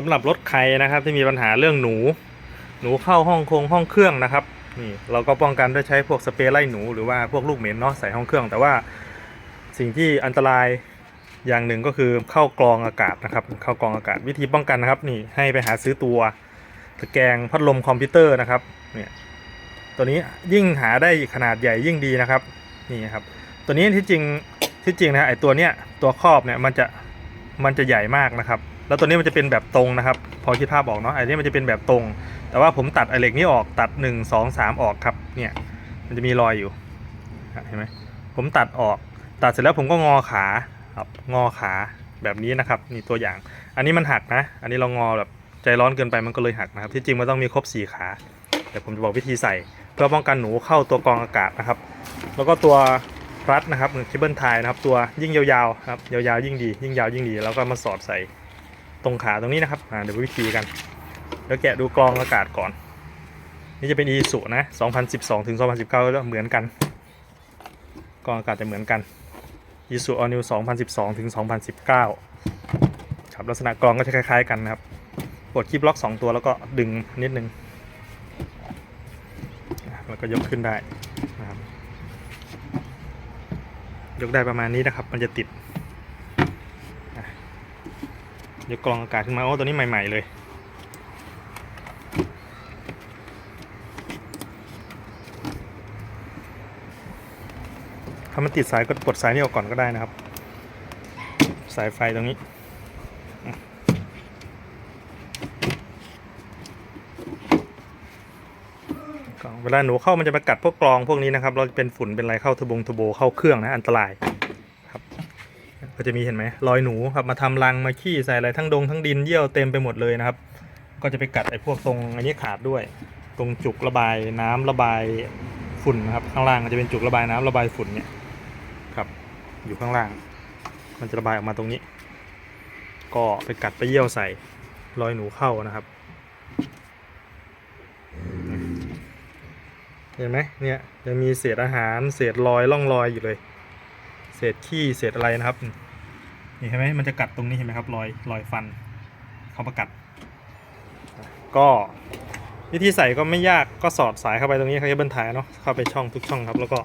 สำหรับรถใครนะครับ ที่มีปัญหาเรื่องหนู หนูเข้าห้องคงห้องเครื่องนะครับนี่เราก็ป้องกันด้วยใช้พวกสเปรย์ไล่หนูหรือว่าพวกลูกเหม็นเนาะใส่ห้องเครื่อง แต่ว่าสิ่งที่อันตรายอย่างหนึ่งก็คือเข้ากรองอากาศนะครับ เข้ากรองอากาศวิธีป้องกันนะครับนี่ให้ไปหาซื้อตัวตะแกรงพัดลมคอมพิวเตอร์นะครับเนี่ยตัวนี้ยิ่งหาได้ขนาดใหญ่ยิ่งดีนะครับนี่ครับตัวนี้ที่จริงที่จริงนะไอตัวเนี้ยตัวครอบเนี่ยมันจะมันจะใหญ่มากนะครับ แล้วตัวนี้มันจะเป็นแบบตรงนะครับ พอคิดภาพออกเนาะไอ้นี่มันจะเป็นแบบตรง แต่ว่าผมตัดไอเหล็กนี้ออกตัด 1 2 3 ออกครับเนี่ยมันจะมีรอยอยู่เห็นไหมผมตัดออก ตัดเสร็จแล้วผมก็งอขาครับงอขาแบบนี้นะครับนี่ตัวอย่าง อันนี้มันหักนะ อันนี้เรางอแบบใจร้อนเกินไปมันก็เลยหักนะครับ ที่จริงมันต้องมีครบ4ขาเดี๋ยวผมจะบอกวิธีใส่ เพื่อป้องกันหนูเข้าตัวกรองอากาศนะครับ แล้วก็ตัวรัดนะครับเคเบิลไทนะครับ ตัวยิ่งยาวๆครับยาวๆยิ่งดี ยิ่งยาวยิ่งดี แล้วก็มาสอดใส่ ตรงขาตรงนี้นะครับเดี๋ยววิธีกันเดี๋ยวแกะดูกรองอากาศก่อน นี่จะเป็น e สุนะ 2012ถึง2019 แล้วเหมือนกันกรองอากาศจะเหมือนกัน e สุ all new 2012ถึง2019ครับลักษณะกรองก็จะคล้าย ๆ กันนะครับกดคีย์บล็อก 2 ตัวแล้วก็ดึงนิดนึงแล้วก็ยกขึ้นได้นะครับยกได้ประมาณนี้นะครับ มันจะติด ยกกรองอากาศขึ้นมาโอ้ตัวนี้ใหม่ ๆ เลยถ้ามันติดสายก็ปลดสายนี้ออกก่อนก็ได้นะครับ สายไฟตรงนี้เวลาหนูเข้ามันจะมากัดพวกกรองพวกนี้นะครับ เราจะเป็นฝุ่นเป็นอะไรเข้าทบงทโบเข้าเครื่องนะอันตราย ก็จะมีเห็นไหมรอยหนูครับมาทำรังมาขี้ใส่อะไรทั้งดงทั้งดินเยี่ยวเต็มไปหมดเลยนะครับ ก็จะไปกัดไอ้พวกตรงอันนี้ขาดด้วย ตรงจุกระบายน้ำระบายฝุ่นนะครับข้างล่างมันจะเป็นจุกระบายน้ำระบายฝุ่นเนี่ยครับ อยู่ข้างล่าง มันจะระบายออกมาตรงนี้ ก็ไปกัดไปเยี่ยวใส่รอยหนูเข้านะครับเห็นไหมเนี่ยยังมีเศษอาหารเศษรอยร่องรอยอยู่เลย เศษขี้เศษอะไรนะครับ นี่เห็นไหมมันจะกัดตรงนี้เห็นไหมครับรอยรอยฟันเขาประกัด ก็วิธีใส่ก็ไม่ยากก็สอดสายเข้าไปตรงนี้เคเบิลถ่ายเนาะเข้าไปช่องทุกช่องครับ แล้วก็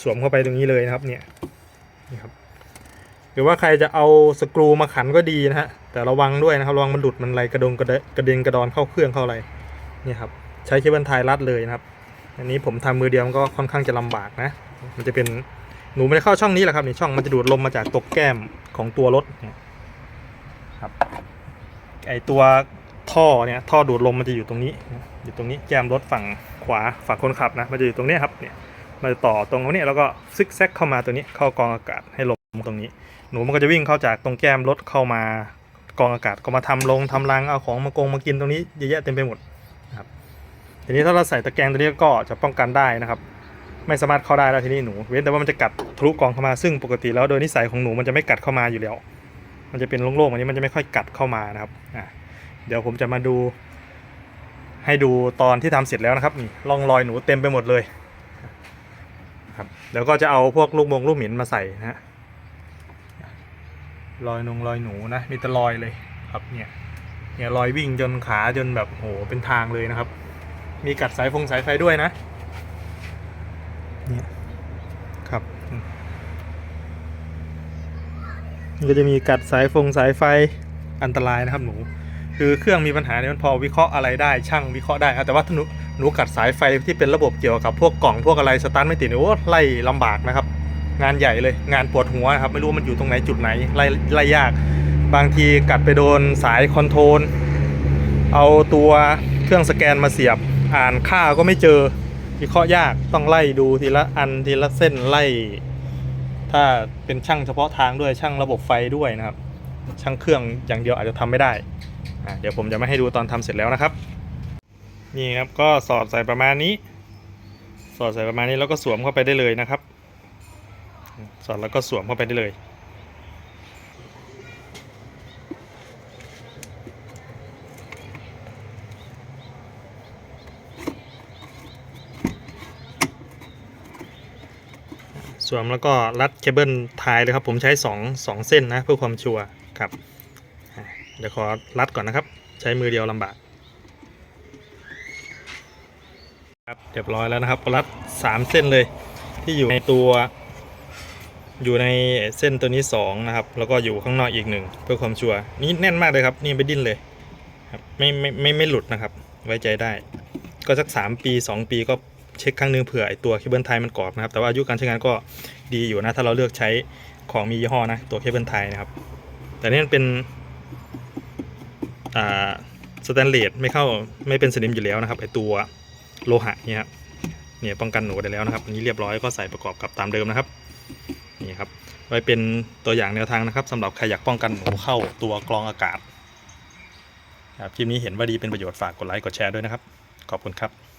สวมเข้าไปตรงนี้เลยนะครับเนี่ยนี่ครับหรือว่าใครจะเอาสกรูมาขันก็ดีนะฮะแต่ระวังด้วยนะครับระวังมันหลุดมันไหลกระดงกระเดกระเด็นกระดอนเข้าเครื่องเข้าอะไรนี่ครับใช้เคเบิลไทยรัดเลยนะครับ อันนี้ผมทำมือเดียวมันก็ค่อนข้างจะลำบากนะ มันจะเป็น หนูไม่ได้เข้าช่องนี้แหละครับนี่ช่องมันจะดูดลมมาจากตกแก้มของตัวรถเนี่ยครับไอตัวท่อเนี่ยท่อดูดลมมันจะอยู่ตรงนี้อยู่ตรงนี้แก้มรถฝั่งขวาฝั่งคนขับนะมันจะอยู่ตรงนี้ครับเนี่ยมันจะต่อตรงนี้แล้วก็ซิกแซกเข้ามาตัวนี้เข้ากองอากาศให้ลมตรงนี้ หนูมันก็จะวิ่งเข้าจากตรงแก้มรถเข้ามากองอากาศก็มาทำลงทำรังเอาของมากงมากินตรงนี้เยอะแยะเต็มไปหมดนะครับทีนี้ถ้าเราใส่ตะแกรงตัวนี้ก็จะป้องกันได้นะครับ ไม่สามารถเข้าได้แล้วทีนี้หนู เว้นแต่ว่ามันจะกัดทะลุกองเข้ามาซึ่งปกติแล้วโดยนิสัยของหนูมันจะไม่กัดเข้ามาอยู่แล้ว มันจะเป็นโล่งๆอันนี้มันจะไม่ค่อยกัดเข้ามานะครับอะเดี๋ยวผมจะมาดู ให้ดูตอนที่ทำเสร็จแล้วนะครับนี่ร่องรอยหนูเต็มไปหมดเลยครับเดี๋ยวก็จะเอาพวกลูกมงลูกหมิ่นมาใส่นะฮะรอยนงรอยหนูนะมีแต่รอยเลยครับเนี่ยเนี่ยรอยวิ่งจนขาจนแบบโหเป็นทางเลยนะครับ มีกัดสายฟงสายไฟด้วยนะ เนี่ยครับอืมมัน ก็จะมีกัดสายฟงสายไฟอันตรายนะครับหนู คือเครื่องมีปัญหาเนี่ยมันพอวิเคราะห์อะไรได้ช่างวิเคราะห์ได้แต่ว่าถ้าหนูหนูกัดสายไฟที่เป็นระบบเกี่ยวกับพวกกล่องพวกอะไรสตาร์ทไม่ติดเนี่ยโอ้ไล่ลำบากนะครับ งานใหญ่เลยงานปวดหัวครับไม่รู้มันอยู่ตรงไหนจุดไหนไล่ไล่ยาก บางทีกัดไปโดนสายคอนโทรลเอาตัวเครื่องสแกนมาเสียบ อ่านค่าก็ไม่เจอวิเคราะห์ยากต้องไล่ดูทีละอันทีละเส้นไล่ ถ้าเป็นช่างเฉพาะทางด้วยช่างระบบไฟด้วยนะครับ ช่างเครื่องอย่างเดียวอาจจะทำไม่ได้เดี๋ยวผมจะไม่ให้ดูตอนทำเสร็จแล้วนะครับ นี่ครับก็สอดใส่ประมาณนี้ สอดใส่ประมาณนี้แล้วก็สวมเข้าไปได้เลยนะครับ สอดแล้วก็สวมเข้าไปได้เลย สวมแล้วก็รัดเคเบิลท้ายเลยครับ ผมใช้2 2เส้นนะเพื่อความชัวร์ครับ เดี๋ยวขอรัดก่อนนะครับ ใช้มือเดียวลำบากครับเรียบร้อยแล้วนะครับรัดสามเส้นเลยที่อยู่ในตัวอยู่ในเส้นตัวนี้สองนะครับ แล้วก็อยู่ข้างนอกอีกหนึ่งเพื่อความชัวร์นี่แน่นมากเลยครับ นี่ไม่ดิ้นเลยครับไม่ไม่ไม่ไม่หลุดนะครับ ไว้ใจได้ ก็สัก 3 ปี 2 ปีก็ เช็คครั้งหนึงเผื่อไอตัวเคเบิลไทยมันกรอบนะครับแต่ว่าอายุการใช้งานก็ดีอยู่นะถ้าเราเลือกใช้ของมียี่ห้อนะตัวเคเบิลไทยนะครับ แต่นี่มันเป็นอ่าสแตนเลสไม่เข้าไม่เป็นสนิมอยู่แล้วนะครับไอตัวโลหะเนี่ยครับเนี่ยป้องกันหนูได้แล้วนะครับอันนี้เรียบร้อยก็ใส่ประกอบกับตามเดิมนะครับนี่ครับไว้เป็นตัวอย่างแนวทางนะครับสำหรับใครอยากป้องกันหนูเข้าตัวกรองอากาศครับคลิปนี้เห็นว่าดีเป็นประโยชน์ฝากกดไลค์กดแชร์ด้วยนะครับ ขอบคุณครับ